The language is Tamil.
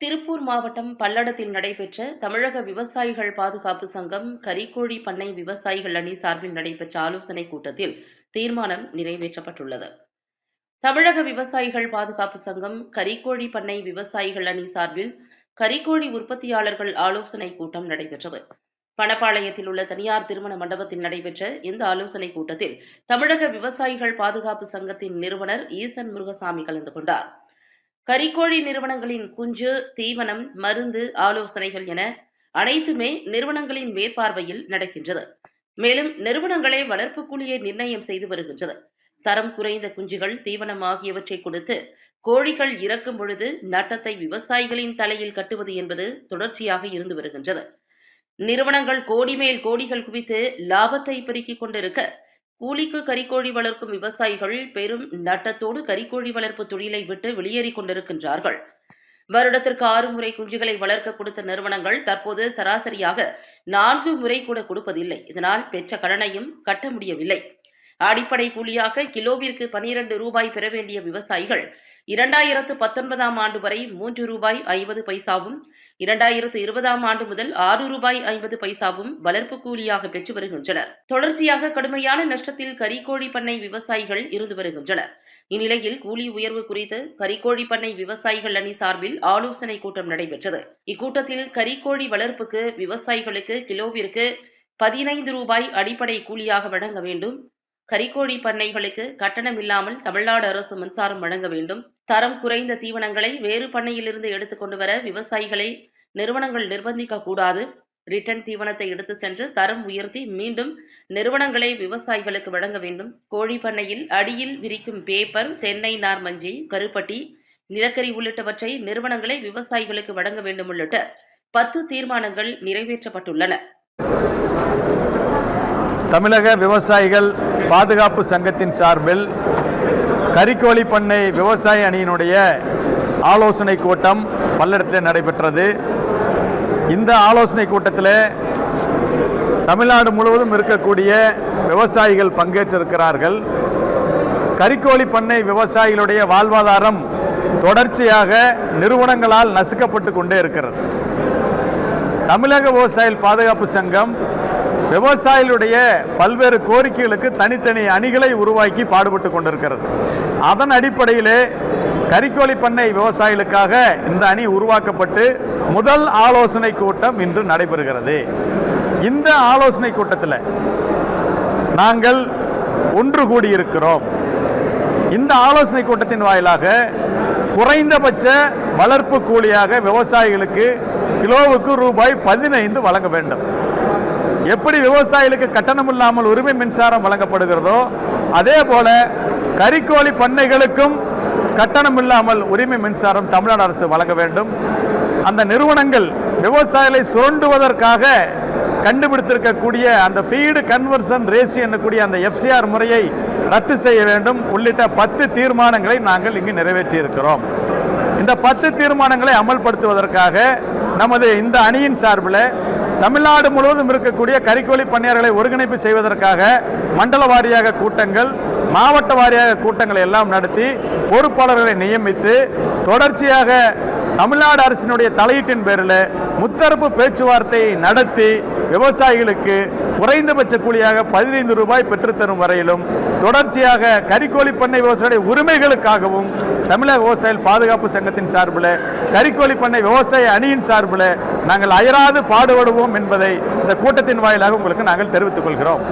திருப்பூர் மாவட்டம் பல்லடத்தில் நடைபெற்ற தமிழக விவசாயிகள் பாதுகாப்பு சங்கம் கரிக்கோழி பண்ணை விவசாயிகள் அணி சார்பில் நடைபெற்ற ஆலோசனைக் கூட்டத்தில் தீர்மானம் நிறைவேற்றப்பட்டுள்ளது. தமிழக விவசாயிகள் பாதுகாப்பு சங்கம் கரிக்கோழி பண்ணை விவசாயிகள் அணி சார்பில் கரிக்கோழி உற்பத்தியாளர்கள் ஆலோசனைக் கூட்டம் நடைபெற்றது. பணப்பாளையத்தில் உள்ள தனியார் திருமண மண்டபத்தில் நடைபெற்ற இந்த ஆலோசனைக் கூட்டத்தில் தமிழக விவசாயிகள் பாதுகாப்பு சங்கத்தின் நிறுவனர் ஈசன் முருகசாமி கலந்து கொண்டார். கறிக்கோழி நிறுவனங்களின் குஞ்சு தீவனம் மருந்து ஆலோசனைகள் என அனைத்துமே நிறுவனங்களின் மேற்பார்வையில் நடக்கின்றது. மேலும் நிறுவனங்களே வளர்ப்பு கூலியை நிர்ணயம் செய்து வருகின்றது. தரம் குறைந்த குஞ்சுகள் தீவனம் ஆகியவற்றை கொடுத்து கோழிகள் இறக்கும் பொழுது நட்டத்தை விவசாயிகளின் தலையில் கட்டுவது என்பது தொடர்ச்சியாக இருந்து வருகின்றது. நிறுவனங்கள் கோடி மேல் கோடிகள் குவித்து லாபத்தை பெருக்கிக் கொண்டிருக்க கூலிக்கு கறிக்கோழி வளர்க்கும் விவசாயிகள் பெரும் நட்டத்தோடு கறிக்கோழி வளர்ப்பு தொழிலை விட்டு வெளியேறிக் கொண்டிருக்கின்றார்கள். வருடத்திற்கு ஆறு முறை குஞ்சுகளை வளர்க்க கொடுத்த நிறுவனங்கள் தற்போது சராசரியாக நான்கு முறை கூட கொடுப்பதில்லை. இதனால் பெற்ற கடனையும் கட்ட முடியவில்லை. அடிப்படை கூலியாக கிலோவிற்கு பனிரெண்டு ரூபாய் பெற வேண்டிய விவசாயிகள் இரண்டாயிரத்து பத்தொன்பதாம் ஆண்டு வரை மூன்று ரூபாய் ஐம்பது பைசாவும் இரண்டாயிரத்து இருபதாம் ஆண்டு முதல் ஆறு ரூபாய் ஐம்பது பைசாவும் வளர்ப்பு கூலியாக பெற்று வருகின்றனர். தொடர்ச்சியாக கடுமையான நஷ்டத்தில் கறிக்கோழி பண்ணை விவசாயிகள் இருந்து வருகின்றனர். இந்நிலையில் கூலி உயர்வு குறித்து கறிக்கோழி பண்ணை விவசாயிகள் அணி சார்பில் ஆலோசனை கூட்டம் நடைபெற்றது. இக்கூட்டத்தில் கறிக்கோழி வளர்ப்புக்கு விவசாயிகளுக்கு கிலோவிற்கு பதினைந்து ரூபாய் அடிப்படை கூலியாக வழங்க வேண்டும் கறிக்கோழி பண்ணைகளுக்கு கட்டணம் இல்லாமல் தமிழ்நாடு அரசு மின்சாரம் வழங்க வேண்டும். தரம் குறைந்த தீவனங்களை வேறு பண்ணையிலிருந்து எடுத்துக்கொண்டு வர விவசாயிகளை நிறுவனங்கள் நிர்பந்திக்க கூடாது. ரிட்டன் தீவனத்தை எடுத்து சென்று தரம் உயர்த்தி மீண்டும் நிறுவனங்களை விவசாயிகளுக்கு வழங்க வேண்டும். கோழி பண்ணையில் அடியில் விரிக்கும் பேப்பர் தென்னை நார் மஞ்சி கருப்பட்டி நிலக்கரி உள்ளிட்டவற்றை நிறுவனங்களை விவசாயிகளுக்கு வழங்க வேண்டும் உள்ளிட்ட பத்து தீர்மானங்கள் நிறைவேற்றப்பட்டுள்ளன. தமிழக விவசாயிகள் பாதுகாப்பு சங்கத்தின் சார்பில் கரிக்கோழி பண்ணை விவசாய அணியினுடைய ஆலோசனை கூட்டம் பல்லடத்தில் நடைபெற்றது. இந்த ஆலோசனை கூட்டத்தில் தமிழ்நாடு முழுவதும் இருக்கக்கூடிய விவசாயிகள் பங்கேற்றிருக்கிறார்கள். கரிக்கோழி பண்ணை விவசாயிகளுடைய வாழ்வாதாரம் தொடர்ச்சியாக நிறுவனங்களால் நசுக்கப்பட்டு கொண்டே இருக்கிறது. தமிழக விவசாயிகள் பாதுகாப்பு சங்கம் விவசாயிகளுடைய பல்வேறு கோரிக்கைகளுக்கு தனித்தனி அணிகளை உருவாக்கி பாடுபட்டு கொண்டிருக்கிறது. அதன் அடிப்படையிலே கறிக்கோழி பண்ணை விவசாயிகளுக்காக இந்த அணி உருவாக்கப்பட்டு முதல் ஆலோசனை கூட்டம் இன்று நடைபெறுகிறது. இந்த ஆலோசனை கூட்டத்தில் நாங்கள் ஒன்று கூடியிருக்கிறோம். இந்த ஆலோசனை கூட்டத்தின் வாயிலாக குறைந்தபட்ச வளர்ப்பு கூலியாக விவசாயிகளுக்கு கிலோவுக்கு ரூபாய் பதினைந்து வழங்க வேண்டும். எப்படி விவசாயிகளுக்கு கட்டணம் இல்லாமல் உரிமை மின்சாரம் வழங்கப்படுகிறதோ அதே போல கரிக்கோழி பண்ணைகளுக்கும் கட்டணம் இல்லாமல் உரிமை மின்சாரம் தமிழ்நாடு அரசு வழங்க வேண்டும். அந்த நிறுவனங்கள் விவசாயிகளை சுரண்டுவதற்காக கண்டுபிடித்திருக்கக்கூடிய அந்த ஃபீடு கன்வர்சன் ரேசி என்னக்கூடிய அந்த எஃப்சிஆர் முறையை ரத்து செய்ய வேண்டும். உள்ளிட்ட பத்து தீர்மானங்களை நாங்கள் இங்கு நிறைவேற்றியிருக்கிறோம். இந்த பத்து தீர்மானங்களை அமல்படுத்துவதற்காக நமது இந்த அணியின் சார்பில் தமிழ்நாடு முழுவதும் இருக்கக்கூடிய கரிக்கோழி பண்ணையாளர்களை ஒருங்கிணைப்பு செய்வதற்காக மண்டல வாரியாக கூட்டங்கள் மாவட்ட வாரியாக கூட்டங்களை எல்லாம் நடத்தி பொறுப்பாளர்களை நியமித்து தொடர்ச்சியாக தமிழ்நாடு அரசினுடைய தலையீட்டின் பேரில் முத்தரப்பு பேச்சுவார்த்தை நடத்தி விவசாயிகளுக்கு குறைந்தபட்ச கூலியாக பதினைந்து ரூபாய் பெற்றுத்தரும் வரையிலும் தொடர்ச்சியாக கரிக்கோழி பண்ணை விவசாயிகளுடைய உரிமைகளுக்காகவும் தமிழக விவசாயிகள் பாதுகாப்பு சங்கத்தின் சார்பில் கறிக்கோழி பண்ணை விவசாய அணியின் சார்பில் நாங்கள் அயராது பாடுபடுவோம் என்பதை இந்த கூட்டத்தின் வாயிலாக உங்களுக்கு நாங்கள் தெரிவித்துக் கொள்கிறோம்.